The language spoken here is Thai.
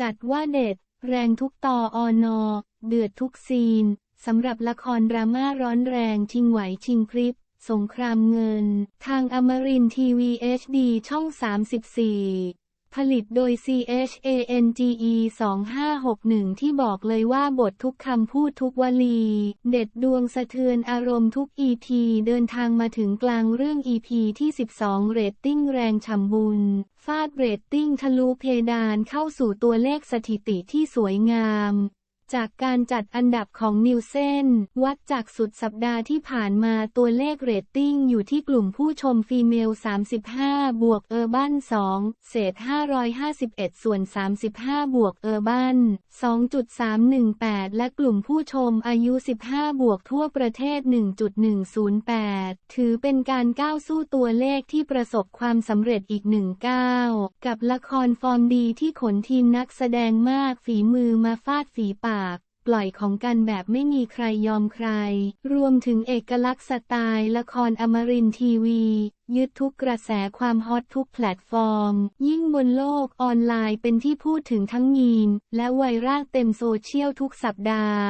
จัดว่าเด็ด แรงทุกตออนอ เดือดทุกซีน สำหรับละครดราม่าร้อนแรงชิงไหวชิงพริบ สงครามเงิน ทางอมรินทีวี HD ช่อง 34 ผลิตโดย CHANGE 2561 ที่บอกเลยว่าบททุกคำพูดทุกวลี เด็ดดวงสะเทือนอารมณ์ทุก EP เดินทางมาถึงกลางเรื่อง EP ที่ 12 เรตติ้งแรงฉ่ำบุญ ฟาดเรตติ้งทะลุเพดานเข้าสู่ตัวเลขสถิติที่สวยงาม จากการจัดอันดับของนิวเซนวัดจากสุดสัปดาห์ที่ผ่านมาตัวเลขเรตติ้งอยู่ที่กลุ่มผู้ชมฟีเมล 35 บวกเออร์บัน2เศษ 551 ส่วน 35 บวกเออร์บัน2.318 และกลุ่มผู้ชมอายุ 15 บวกทั่วประเทศ 1.108 ถือเป็นการก้าวสู้ตัวเลขที่ประสบความสำเร็จอีกหนึ่งก้าวกับละครฟอร์มดีที่ขนทีมนักแสดงมากฝีมือมาฟาดฝีปากปล่อยของกันแบบไม่มีใครยอมใคร รวมถึงเอกลักษณ์สไตล์ละครอมรินทีวี ยึดทุกกระแสความฮอตทุกแพลตฟอร์ม ยิ่งบนโลกออนไลน์เป็นที่พูดถึงทั้งมีม และไวรัลเต็มโซเชียลทุกสัปดาห์